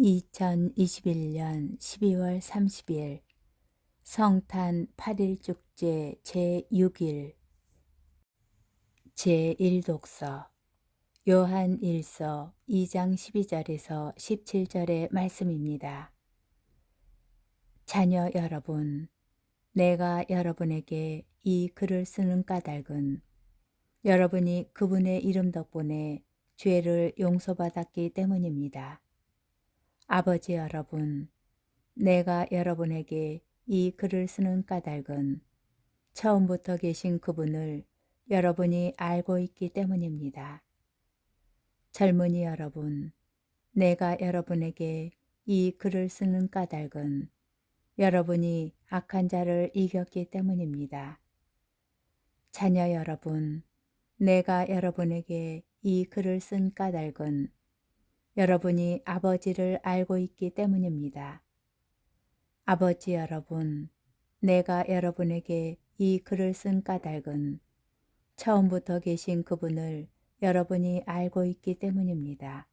2021년 12월 30일 성탄 8일 축제 제6일 제1독서 요한 1서 2장 12절에서 17절의 말씀입니다. 자녀 여러분, 내가 여러분에게 이 글을 쓰는 까닭은 여러분이 그분의 이름 덕분에 죄를 용서받았기 때문입니다. 아버지 여러분, 내가 여러분에게 이 글을 쓰는 까닭은 처음부터 계신 그분을 여러분이 알고 있기 때문입니다. 젊은이 여러분, 내가 여러분에게 이 글을 쓰는 까닭은 여러분이 악한 자를 이겼기 때문입니다. 자녀 여러분, 내가 여러분에게 이 글을 쓴 까닭은 여러분이 아버지를 알고 있기 때문입니다. 아버지 여러분, 내가 여러분에게 이 글을 쓴 까닭은 처음부터 계신 그분을 여러분이 알고 있기 때문입니다.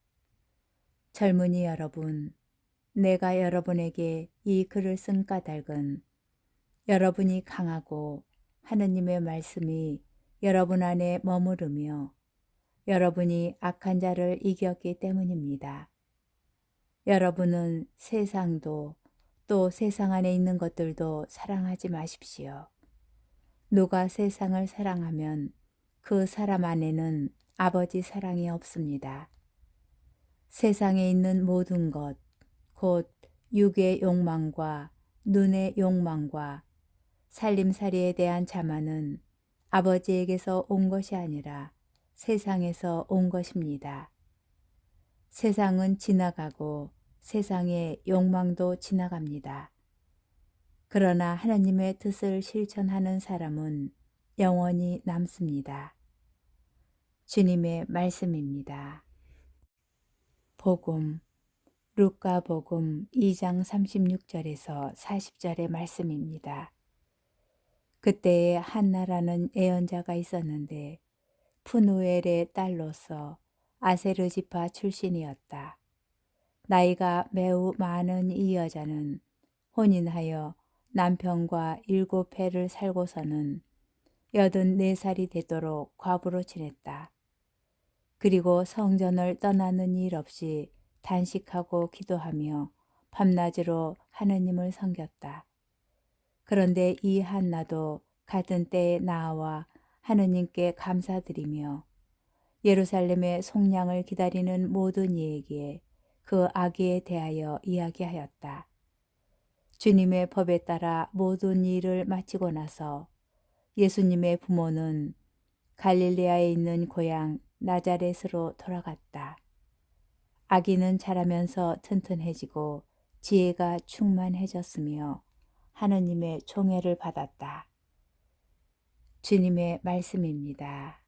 젊은이 여러분, 내가 여러분에게 이 글을 쓴 까닭은 여러분이 강하고 하느님의 말씀이 여러분 안에 머무르며 여러분이 악한 자를 이겼기 때문입니다. 여러분은 세상도 또 세상 안에 있는 것들도 사랑하지 마십시오. 누가 세상을 사랑하면 그 사람 안에는 아버지 사랑이 없습니다. 세상에 있는 모든 것, 곧 육의 욕망과 눈의 욕망과 살림살이에 대한 자만은 아버지에게서 온 것이 아니라 세상에서 온 것입니다. 세상은 지나가고 세상의 욕망도 지나갑니다. 그러나 하나님의 뜻을 실천하는 사람은 영원히 남습니다. 주님의 말씀입니다. 복음 루카 복음 2장 36절에서 40절의 말씀입니다. 그때에 한나라는 애언자가 있었는데 푸누엘의 딸로서 아세르지파 출신이었다. 나이가 매우 많은 이 여자는 혼인하여 남편과 일곱 해를 살고서는 여든 네 살이 되도록 과부로 지냈다. 그리고 성전을 떠나는 일 없이 단식하고 기도하며 밤낮으로 하느님을 섬겼다. 그런데 이 한나도 같은 때에 나와 하느님께 감사드리며 예루살렘의 속량을 기다리는 모든 이에게 그 아기에 대하여 이야기하였다. 주님의 법에 따라 모든 일을 마치고 나서 예수님의 부모는 갈릴레아에 있는 고향 나자렛으로 돌아갔다. 아기는 자라면서 튼튼해지고 지혜가 충만해졌으며 하느님의 총애를 받았다. 주님의 말씀입니다.